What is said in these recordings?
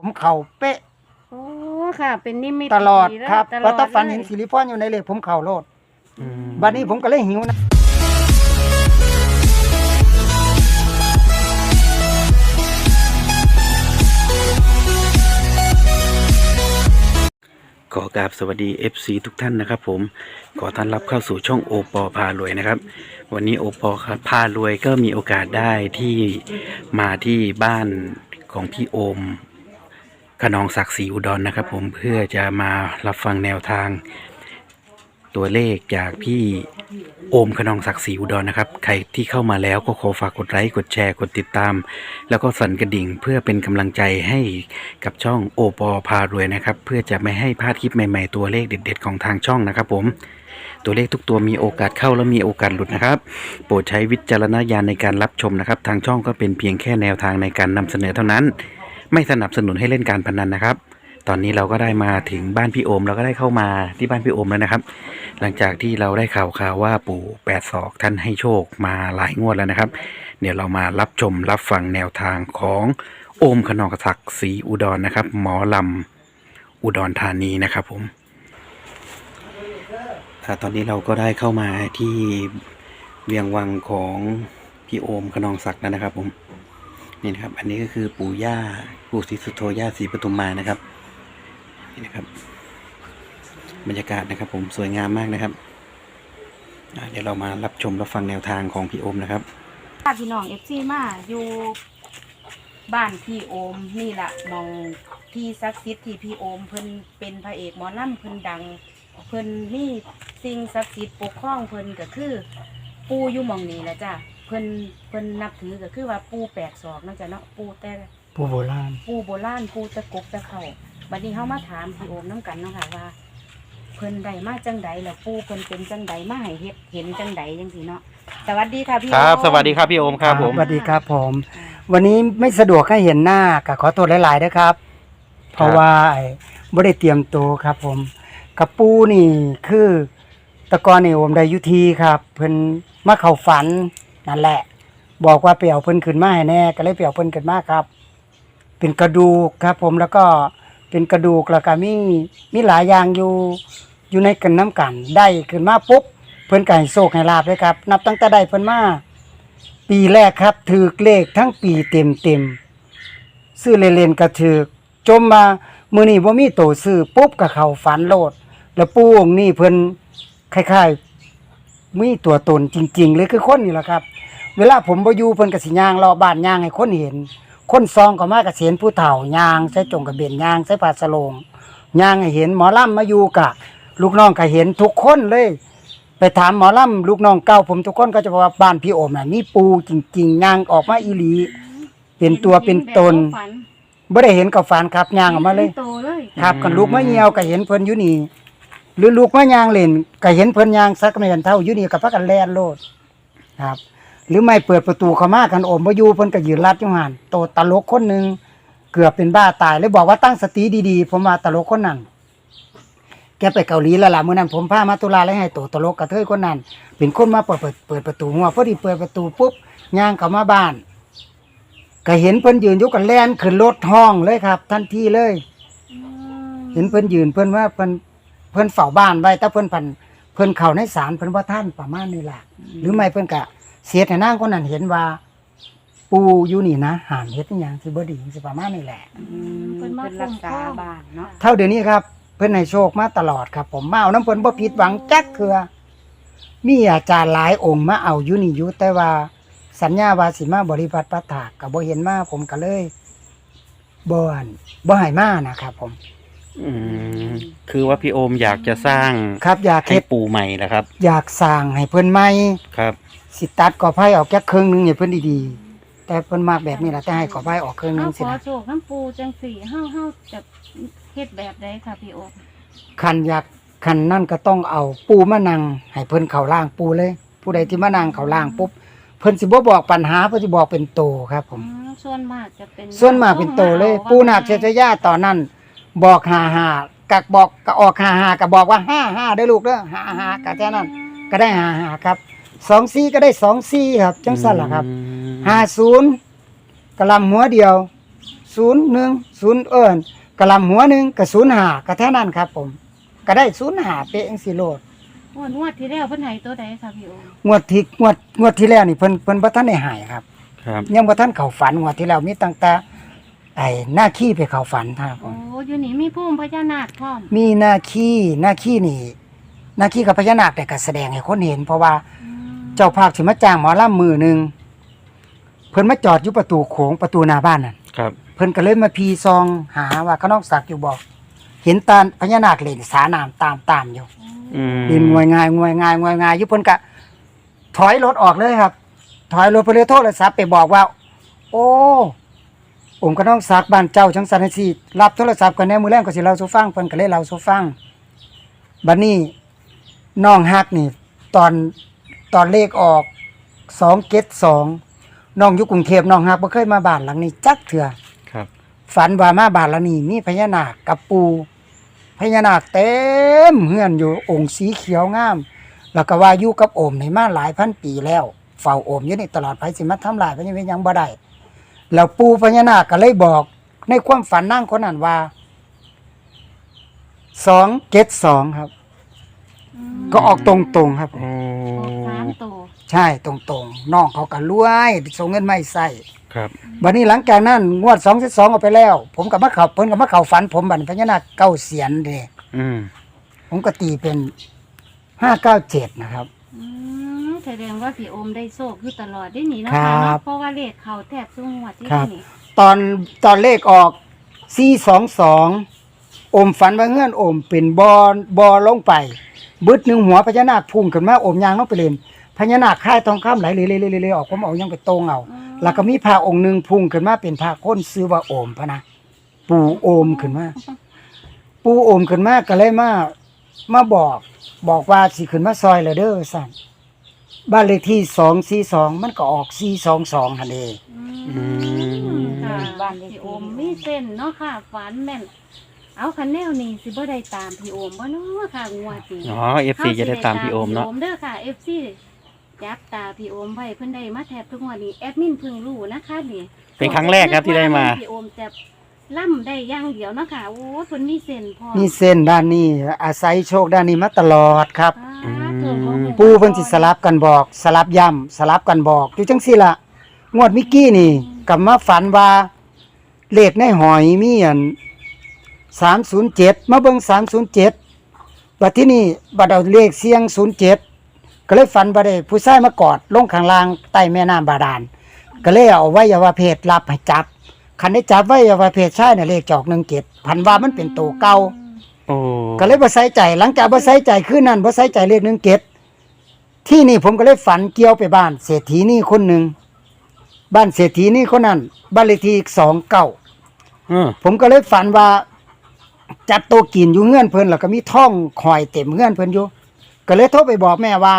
ผมเข่าเป๊ะ โอ้ค่ะ เป็นนิมิตตลอดแล้วครับตลเพราะอดถ้าฝันลยเห็นสิริพรอยู่ในเลขผมเข่าโลดอืมบัดนี้ผมก็เลยหิวนะขอกราบสวัสดี FC ทุกท่านนะครับผมขอต้อนรับเข้าสู่ช่องโอปอพารวยนะครับ วันนี้โอปอครับพารวยก็มีโอกาสได้ที่มาที่บ้านของพี่โอม ขนองศักดิ์ศรีอุดรนะครับ ผมเพื่อจะมารับฟังแนวทาง ตัวเลขจากพี่โอมขนองศักดิ์ศรีอุดรนะครับ ใครที่เข้ามาแล้วก็ขอฝากกดไลค์กดแชร์กดติดตาม แล้วก็สั่นกระดิ่งเพื่อเป็นกำลังใจให้กับช่องโอปอพารวยนะครับ เพื่อจะไม่ให้พลาดคลิปใหม่ ๆ ตัวเลขเด็ด ๆ ของทางช่องนะครับ ผมตัวเลขทุกตัวมีโอกาสเข้าและมีโอกาสหลุดนะครับ โปรดใช้วิจารณญาณในการรับชมนะครับ ทางช่องก็เป็นเพียงแค่แนวทางในการนำเสนอเท่านั้น ไม่สนับสนุนให้เล่นการพนันนะครับ ตอนนี้เราก็ได้มาถึงบ้านพี่โอม เราก็ได้เข้ามาที่บ้านพี่โอมแล้วนะครับ หลังจากที่เราได้ข่าวข่าวว่าปู่แปดศอกท่านให้โชคมาหลายงวดแล้วนะครับ เดี๋ยวเรามารับชมรับฟังแนวทางของโอมขนองศักดิ์ศรีอุดรนะครับ หมอลำอุดรธานีนะครับผมตอนนี้เราก็ได้เข้ามาที่เวียงวังของพี่โอมขนองศักดิ์แล้วนะครับผม นี่นะครับ อันนี้ก็คือปู่ย่าปู่ศรีสุโธย่าศรีปทุมมานะครับ นี่นะครับ บรรยากาศนะครับ ผมสวยงามมากนะครับเดี๋ยวเรามารับชมรับฟังแนวทางของพี่โอมนะครับค่ะพี่น้องเอฟซีมาอยู่บ้านพี่โอมนี่แหละมองที่ศักดิ์สิทธิ์ที่พี่โอมเพิ่นเป็นพระเอกหมอลำเพิ่นดัง เพิ่นมีสิ่งศักดิ์สิทธิ์ปกครองเพิ่นก็คือ ปูอยู่หมองนี้แหละจ้ะ เพิ่นเพิ่นนับถือก็คือว่าปูแปดศอกเนาะจ้ะเนาะปูแต่ผู้โบราณ ปูโบราณปูตะกบตะเข่าบัดนี้เฮามาถามพี่โอมน้ำกันเนาะค่ะว่า เพิ่นได้มาจังใดแล้วปูเพิ่นเป็นจังใดมาให้เฮ็ดเห็นจังใดจังซี่เนาะสวัสดีค่ะพี่ครับโอมสวัสดีครับพี่โอมครับผม สวัสดีครับผม วันนี้ไม่สะดวกให้เห็นหน้าก็ขอโทษหลายๆนะครับ เพราะว่าไอ้บ่ได้เตรียมตัวครับผมกระปูนี่คือแตะกอนนี่ผมได้อยุทีครับ เพิ่นมาเข้าฝัน นั่นแหละ บอกว่าไปเอาเพิ่นขึ้นมาให้แน่ ก็เลยไปเอาเพิ่นขึ้นมาครับ เป็นกระดูกครับ ผมแล้วก็เป็นกระดูกแล้วก็มีมีหลายอย่างอยู่อยู่ในกันน้ำกันได้ขึ้นมาปุ๊บเพิ่นก็ให้โชคให้ลาบเลยครับ นับตั้งแต่ได้เพิ่นมาปีแรกครับถือเลขทั้งปีเต็มเต็มซื้อเล่นๆก็ถือจมมามือนี้บ่มีโตซื้อปุ๊บก็เขาฝันโลด แล้วปูองนี้เพิ่นคล้ายๆมีตัวตนจริง ๆ เลยคือคนนี่แหละครับ เวลาผมบ่อยู่เพิ่นก็สิย่างรอบบ้านย่างให้คนเห็น คนซองก็มาก็สิเห็นผู้เฒ่าย่างใส่จงกระเบนย่างใส่ผ้าสโลงย่างให้เห็นหมอลำมาอยู่กะ ลูกน้องก็เห็นทุกคนเลย ไปถามหมอลำลูกน้องเก่าผมทุกคนก็จะบอกว่าบ้านพี่โอมน่ะมีปูจริงๆย่างออกมาอีหลีเป็นตัวเป็นตนฝันบ่ได้เห็นกับฝันครับย่างออกมาเลยป็นโตเลยครับกันลูกมาเหี่ยวก็เห็นเพิ่นอยู่นี่หรือลูกมายางเล่นก็เห็นเพิ่นยางสักแม่นเท่าอยู่นี่ก็พากันแล่นโลดครับ หรือไม่เปิดประตูเข้ามากันโอมบ่อยู่เพิ่นก็ยืนรัดอยู่หันโตตลกคนหนึ่งเกือบเป็นบ้าตายเลยบอกว่าตั้งสติดีๆ ผมว่าตลกคนนั้นแกไปเกาหลีแล้วล่ะเมื้อนั้นผมพามาตุลาแล้วให้โตตลกกระเทยคนนั้นเป็นคนมาเปิดเปิดเปิดประตูหัวพอดีเปิดประตูปุ๊บย่างเข้ามาบ้าน ก็เห็นเพิ่นยืนอยู่กันแล่นขึ้นรถห้องเลยครับ ทันทีเลย เห็นเพิ่นยืนเพิ่นว่าเพิ่นเพิ่นเฝ้าบ้านไว้แต่เพิ่นพันเพิ่นเข้าในศาลเพิ่นว่าท่านประมาณนี้ล่ะหรือไม่เพิ่นก็ เสียให้นางคนนั้นเห็นว่า ปูอยู่นี่นะห้ามเฮ็ดอหยังสิบ่ดีสิประมาณนี้แหละอืมเพิ่นรักษาบ้านเนาะเท่าเดี๋ยวนี้ครับ เพิ่นให้โชคมาตลอดครับ ผมมาเอาน้ำเพิ่นบ่ผิดหวังจักเคือมีอาจารย์หลายองค์มาเอาอยู่นี่อยู่แต่ว่าสัญญาว่าสิมาบริบัติปฏิถากก็บ่เห็นมาผมก็เลยบ่อั่นบ่ให้มานะครับ ผม อืมคือว่าพี่โอมอยากจะสร้างครับอยากให้เฮ็ด ปู่ใหม่นะครับ อยากสร้างให้เพิ่นใหม่ ครับ สิตัดกอไผ่ออกจากครึ่งหนึงให้เพิ่นดีๆแต่เพิ่นมากแบบนี้ล่ะแต่ให้กอไผ่ออกครึ่งหนึเฮางสิขอนะโชคน้ำปูจังสี่เฮาเฮาจะเฮ็ดแบบใดค่ะพี่โอมคันอยากคันนั่นก็ต้องเอาปูมานั่งให้เพิ่นเข้าล่างปูเลย ผู้ใดที่มานั่งเข้าล่างปุ๊บเพิ่นสิบ่บอกปัญหาเพิ่นสิบอกเป็นโตครับผม อืมส่วนมากจะเป็นส่วนมากเป็นโตเลย ปูนาคเชษยาตอนนั้น บอก55กักบอกก็ออก55ก็บอกว่า55เด้อลูกเด้อ55ก็แค่นั้น ก็ได้55ครับ 24ก็ได้24ครับ จังซั่นล่ะครับอืมห้าศูนย์กระลำหัวเดียวศูนย์หนึ่งศูนย์เอิญกระลำหัวหนึ่งกับศูนย์หาก็แค่นั้นครับ ผม ก็ได้ศูนย์หาเป๊ะจังสิโลดงวดงวดที่แล้วเพิ่นให้ตัวใดค่ะพี่โอมงวดที่งวดงวดที่แล้วนี่เพิ่นเพิ่นบ่ทันได้หายครับ ครับ ยังบ่ทันเข้าฝันงวดที่แล้วมีตั้งแต่ไอ้หน้าขี้ไปเข้าฝันครับผโอ้มอยู่นี่มีภูมิพญานาคพร้อมมีหน้าขี้หน้าขี้นี่หน้าขี้กับพญานาคแต่ก็แสดงให้คนเห็น เพราะว่าอืม เจ้าภาพสิมาจ้างหมอลำมือหนึงเพิ่นมาจอดอยู่ประตูโขงประตูหน้าบ้านนั่นครับเพิ่นก็เลยมาพีซองหาว่าเขานอกสักอยู่บ่เห็นตาพญานาคเล่นสาน้ำตามตามอยู่อืมดินงวยงายงวยงายงวยงายอยู่เพิ่นก็ถอยรถออกเลยครับ ถอยรถไปเลยโทรศัพท์ไปบอกว่า โอ้องค์กระน้องสักบ้านเจ้าจังสันสิรับโทรศัพท์กันแน่มือแรงก็สิเราสู่ฟังเพิ่นก็เลยเราสู่ฟังบัดนี้น้องฮักนี่ ตอน ตอนเลขออกสองเกตสองน้องอยู่กรุงเทพน้องฮักบ่เคยมาบ้านหลังนี้จักเถื่อครับ ฝันว่ามาบ้านหลังนี้มีพญานาคกับปูพญานาคเต็มเฮือนอยู่องค์สีเขียวงาม แล้วก็ว่าอยู่กับโอมในมาหลายพันปีแล้ว เฝ้าโอมอยู่นี่ตลอดไปสิมาทำลายพญานาคยังบ่ได้แล้วปูพญานาคก็เลยบอก ในความฝันนั่งคนนั้นว่าสองเกตสองครับอืม ก็ออกตรงๆครับ โอ้ออกสามตัวใช่ตรงๆน้องเขาก็รวยส่งเงินไม่ใส่ครับบัดนี้หลังจากนั้นงวดสองสิบสองออกไปแล้ว ผมกับมาเขาเพิ่นกับมาเขาฝัน ผมบัดนพญานาคเก้าเสียนเด้อืมผมก็ตีเป็นห้าเก้าเจ็ดนะครับ อืมแสดงว่าพี่โอมได้โชคอยู่ตลอดได้หนีเนาะครัค่ะบเนาะเพราะว่าเลขเขาแทบทุกงวดที่ครับนี่ตอนตอนเลขออกสี่สองสองอมฝันว่าเงื่อนอมเป็นบอบอลงไป บึดหนึ่งหัวพญานาคพุ่งขึ้นมาอมยางลงไปเล่นพญานาคค่ายทองคำไหลเลยเลยเลยเลยออกผมเอายังไปตรงเอาแล้วก็มีพระองค์หนึ่งพุ่งขึ้นมาเป็นพระค้นซื้อว่าโอมพะนะปู่โอมขึ้นมาปู่โอมขึ้นมาก็เลยมามาบอก บอกว่าสิขึ้นมาซอยเลยเด้อสั่นบ้านเลขที่สองสี่สองมันก็ออกสี่สองสองฮันเอง อืม ค่ะพี่โอมมีเส้นเนาะค่ะฝันแม่น เอาคันแนวนี้สิบ่ได้ตามพี่โอมบ่เนาะค่ะงวดนี้อ๋อเอฟซีจะได้ตามพี่โอมเนาะพี่โอมเด้อค่ะ FC จับตาพี่โอมไว้เพิ่นได้มาแทบทุกงวดนี้แอดมินเพิ่งรู้นะคะนี่เป็นครั้งแรกครับที่ได้มาพี่โอมจะล่ำได้อย่างเดียวเนาะค่ะโอ้ยเพิ่นมีเส้นพอมีเส้นด้านนี้ อาศัยโชคด้านนี้มาตลอดครับอ่าเพิ่นบ่รู้ปูเพิ่นสิสลับกันบอก สลับย่ำสลับกันบอกอยู่จังซี่ล่ะงวดมิกกี้นี่กลับมาฝันว่าเลขในหอยมีอัน 307มาเบิ่ง307บัดที่นี่บัดเอาเลขเสียง07ก็เลยฝันว่าได้ผู้ชายมากอดลงข้างล่างใต้แม่น้ำบาดาลก็เลยเอาไว้อวเพศรับให้จับคันได้จับไว้อวเพศชายน่ะเลขจอก17พันว่ามันเป็นตัวเก่าโอ้ก็เลยบ่ใส่ใจหลังจากบ่ใส่ใจคืนนั้นบ่ใส่ใจเลขหนึ่งเกตที่นี่ผมก็เลยฝันเกี่ยวไปบ้านเศรษฐีนี่คนหนึ่งบ้านเศรษฐีนี่คนนั้นบ้านเลขที่สองเก้าเออผมก็เลยฝันว่า จัดโต๊ะกินอยู่เงื่อนเพิ่นแล้วก็มีท่องคอยเต็มเงื่อนเพิ่นอยู่ก็เลยโทรไปบอกแม่ว่า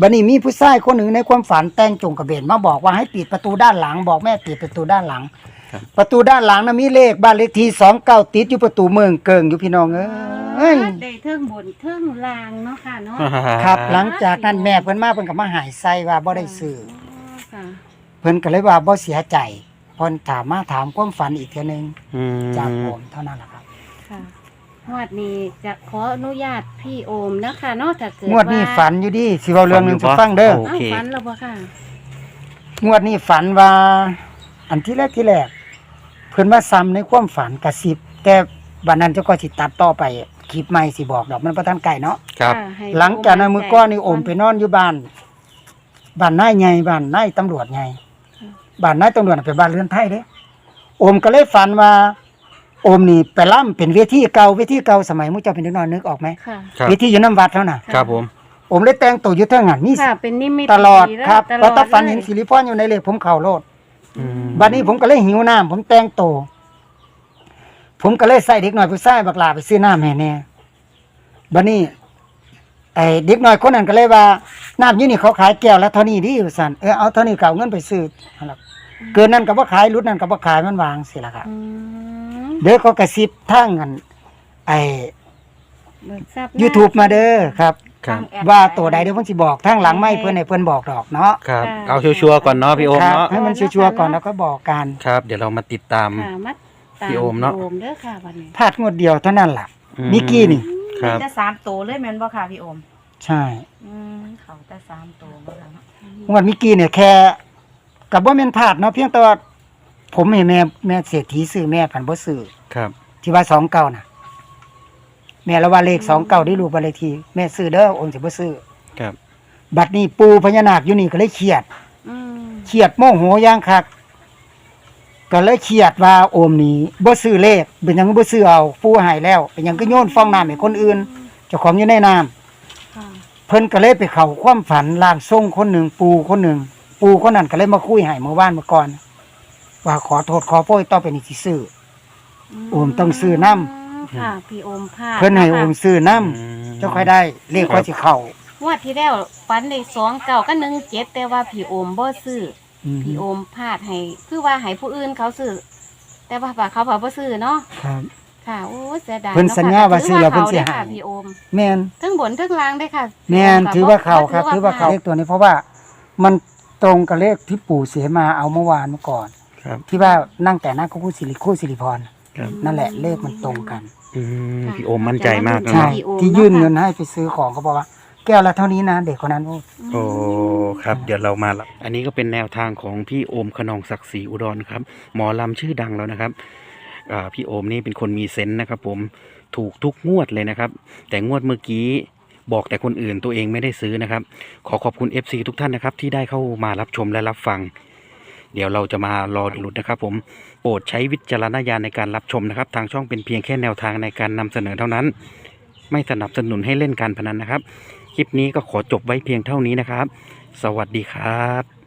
บัดนี้มีผู้ชายคนหนึ่งในความฝันแต่งจงกระเบนมาบอกว่าให้ปิดประตูด้านหลัง บอกแม่ปิดประตูด้านหลัง ประตูด้านหลังนะมีเลขบ้านเลขที่สองเก้าติดอยู่ประตูเมืองเกิงอยู่พี่น้องเอ้ยได้เทิงบนเทิงล่างเนาะค่ะเนาะครับ หลังจากนั้นแม่เพิ่นมาเพิ่นก็มาหายใส่ว่าบ่ได้ซื้อค่ะเพิ่นก็เลยว่าบ่เสียใจเพิ่นถามมาถามความฝันอีกเทื่อนึงอืมจากผมเท่านั้นแหละครับค่ะ งวดนี้จะขออนุญาตพี่โอมนะคะเนาะถ้าเกิดงวดนี้าฝันอยู่ดิสิเว้าเรื่องหนึงสิฟังเด้อโอเอ้าเคฝันแล้วบ่ค่ะ งวดนี้ฝันว่า อันที่แรกที่แรกเพิ่นมาซ้ำในความฝันกระซิบแต่บัดนั้นเจ้าก็สิตัดต่อไปคลิปใหม่สิบอกดอกมันบ่ทันไกลเนาะ ครับ ค่ะให้หลังจากนั้นมื้อก่อนนี่โอมไปนอนอยู่บ้านบ้านนายใหญ่บ้านนายตำรวจใหญ่บ้านนายตำรวจน่ะเป็นบ้านเรือนไทยเด้โอมก็เลยฝันว่า โอมนี่ไปล่ำเป็นเวทีเก่าเวทีเก่าสมัยมุ้เจ้าเป็นเด็กน้อยนึกออกไหมค่ะ ครับ เวทีอยู่น้ำวัดเท่าน่ะครับผม โอมเลยแต่งตัวอยู่เท่านั้นนี่ค่ะ เป็นนิมิตตลอดแล้วครับตลพออดตาฝันเห็นเลยสิริพรอยู่ในเลขผมเข่าโลด อืม บัดนี้ผมก็เลยหิวน้ำผมแต่งตัวผมก็เลยใส่เด็กน้อยผู้ชายบักลาไปซื้อน้ำให้แน่บัดนี้ไอ้เด็กน้อยคนนั้นก็เลยว่าน้ำอยี่นี่เขาขายแก้วละเท่านี้ดิว่าซั่นเออเอาเท่านี้ก็เอาเงินไปซื้อนั่นล่ะเกินนั้นก็บ่ขายรุ่นนั้นก็บ่ขายมันวางสิล่ะครับ อืม เด้อเขากระซิบทางกันไอ้เบิกทรัพย์ YouTube มาเด้อครับ ครับทงแอปว่าตัวใดเดี๋ยวเพิ่นสิบอกทางหลังไม่เพิ่นให้เพิ่นบอกดอกเนาะครับค่ะเอาชัวร์ๆก่อนเนาะพี่โอมครับ เนาะ ให้มันชัวร์ๆก่อนแล้วก็บอกกันครับ เดี๋ยวเรามาติดตาม ค่ะมาตามพี่โอมเนาะพี่โอมเด้อค่ะวันนี้พลาดงวดเดียวเท่านั้นล่ะ อืมิกกี้นี่ ครับมีแต่สามตัวเลยแม่นบ่ค่ะพี่โอม ใช่อืมเขาแต่สามตัวบ่ค่ะเนาะงวดมิกกี้เนี่ยแค่กับว่าแม่นพลาดเนาะเพียงแต่ว่า ผมเห็นแม่แม่เศรษฐีซื้อแม่ผันบ่ซื้อครับที่ว่าสองเก้าน่ะ แม่ละว่าเลขสองเก้าได้รูปบ้านเลขที่แม่ซื้อเด้อโอนสิบ่ซื้อครับบัดนี้ปูพญานาคอยู่นี่ก็เลยเครียดอืมเครียดโมโหอย่างคักก็เลยเครียดว่าโอมนี้บ่ซื้อเลขเป็นหยังบ่ซื้อเอาปูใหายแล้ว เป็นหยังก็โยนฟองน้ำให้คนอื่นเจ้าของอยู่ในน้ำ ค่ะเพิ่นก็เลยไปเข้าความฝันร่างทรงคนหนึ่งปูคนหนึ่งปูคนนั้นก็เลยมาคุยให้เมื่อวานเมื่อก่อน ว่าขอโทษขอโพยต่อไปนี้สิซื้อ โอมต้องซื้อนำค่ะ พี่โอมพลาดเพิ่นให้โอมซื้อน้อืมำเจ้าค่อยได้เลขค่อยสิเข้างวดที่แล้วฟันได้สองเก่าก็หนึ่งเจ็ดแต่ว่าพี่โอมบ่ซื้ออืมพี่โอมพลาดให้คือว่าให้ผู้อื่นเขาซื้อแต่ว่าฝากเขาเผาบ่ซื้อเนาะครับ ค่ะโอ้เสียดายเพิ่นสัญญาว่าซื้อแล้วเพิ่นสิถือให้ว่าเขาเด้อค่ะพี่โอมแม่นทั้งบนทั้งล่างได้อค่ะแม่นถือว่าเข้าครับถือว่าเข้าพลเลขตัวนี้เพราะว่ามันตรงกับเลขที่ปู่เสียมาเอาเมื่อวานเมื่อก่อน ครับ ที่ว่านั่งแต่หน้าคู่สิริคู่สิริพรครับ นั่นแหละเลขมันตรงกันอืมพี่โอมมั่นใจมากนะใช่เนาะพี่โอมที่ยื่นเงินให้ไปซื้อของเขาบอกว่า แก้วละเท่านี้นะ เด็กคนนั้นพูด โอ้ครับ เดี๋ยวเรามาละอันนี้ก็เป็นแนวทางของพี่โอมขนองศักดิ์ศรีอุดรครับ หมอลำชื่อดังแล้วนะครับอ่าพี่โอมนี่เป็นคนมีเซนส์นะครับ ผมถูกทุกงวดเลยนะครับ แต่งวดเมื่อกี้บอกแต่คนอื่นตัวเองไม่ได้ซื้อนะครับ ขอขอบคุณ FC ทุกท่านนะครับ ที่ได้เข้ามารับชมและรับฟัง เดี๋ยวเราจะมารอดูนะครับ ผมโปรดใช้วิจารณญาณในการรับชมนะครับ ทางช่องเป็นเพียงแค่แนวทางในการนำเสนอเท่านั้น ไม่สนับสนุนให้เล่นการพนันนะครับ คลิปนี้ก็ขอจบไว้เพียงเท่านี้นะครับ สวัสดีครับ